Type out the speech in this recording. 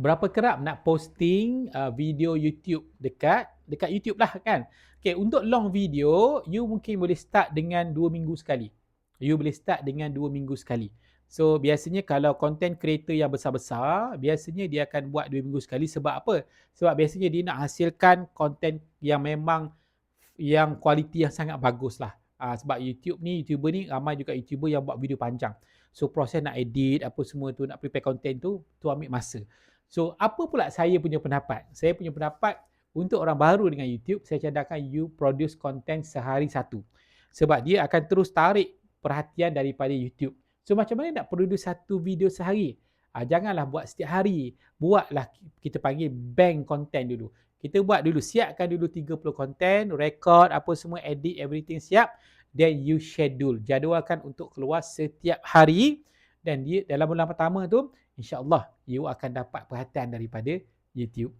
berapa kerap nak posting uh, video YouTube dekat dekat YouTube lah kan. Okay, untuk long video, you mungkin boleh start dengan dua minggu sekali. You boleh start dengan dua minggu sekali. So, biasanya kalau content creator yang besar-besar, biasanya dia akan buat dua minggu sekali. Sebab apa? Sebab biasanya dia nak hasilkan content yang memang yang kualiti yang sangat bagus lah. Uh, sebab YouTube ni, YouTuber ni, ramai juga YouTuber yang buat video panjang. So, proses nak edit, apa semua tu, nak prepare content tu, tu ambil masa. So, apa pula saya punya pendapat? Saya punya pendapat untuk orang baru dengan YouTube, saya cadangkan you produce content sehari satu. Sebab dia akan terus tarik perhatian daripada YouTube. So, macam mana nak produce satu video sehari? Ha, janganlah buat setiap hari. Buatlah kita panggil bank content dulu. Kita buat dulu, siapkan dulu 30 content, record apa semua, edit everything siap. Then you schedule. Jadualkan untuk keluar setiap hari. Dan dia dalam bulan pertama tu, insyaAllah you akan dapat perhatian daripada YouTube.